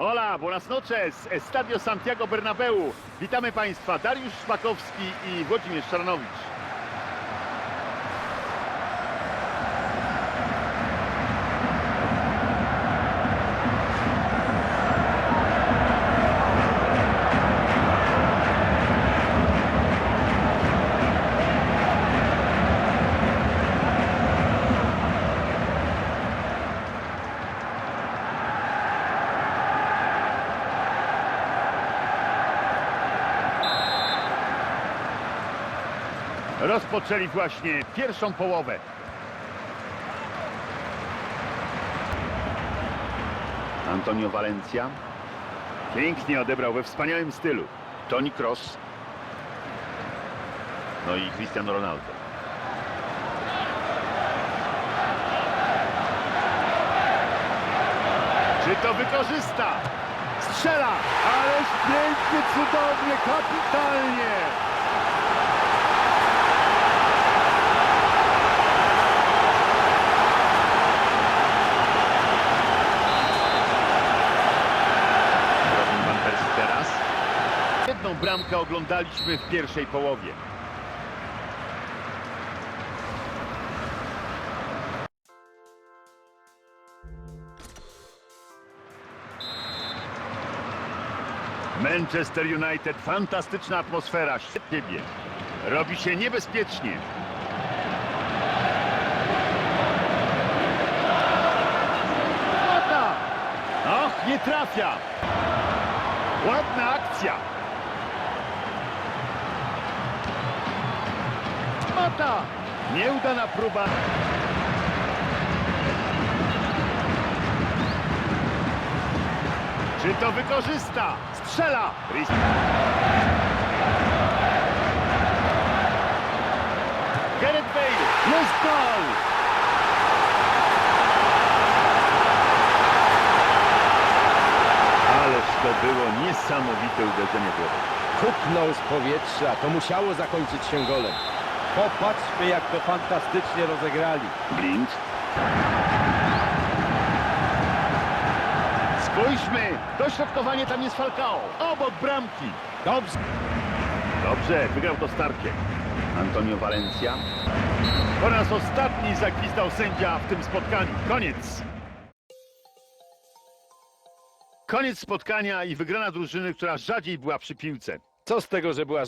Hola, buenas noches, Estadio Santiago Bernabeu. Witamy Państwa, Dariusz Szpakowski i Włodzimierz Szaranowicz. Rozpoczęli właśnie pierwszą połowę. Antonio Valencia. Pięknie odebrał we wspaniałym stylu. Toni Kroos. No i Cristiano Ronaldo. Czy to wykorzysta? Strzela! Ależ pięknie, cudownie, kapitalnie! Bramkę oglądaliśmy w pierwszej połowie. Manchester United, fantastyczna atmosfera, świetnie. Robi się niebezpiecznie. Och, nie trafia! Ładna akcja! Mata! Nieudana próba. Czy to wykorzysta? Strzela! Gareth Bale! Jest gol! To było niesamowite uderzenie głową. Kupnął z powietrza, to musiało zakończyć się golem. Popatrzmy, jak to fantastycznie rozegrali. Blind. Spójrzmy! Dośrodkowanie tam jest Falcao. Obok bramki. Dobrze. Dobrze, wygrał to starcie. Antonio Valencia. Po raz ostatni zagwizdał sędzia w tym spotkaniu. Koniec. Koniec spotkania i wygrana drużyny, która rzadziej była przy piłce. Co z tego, że była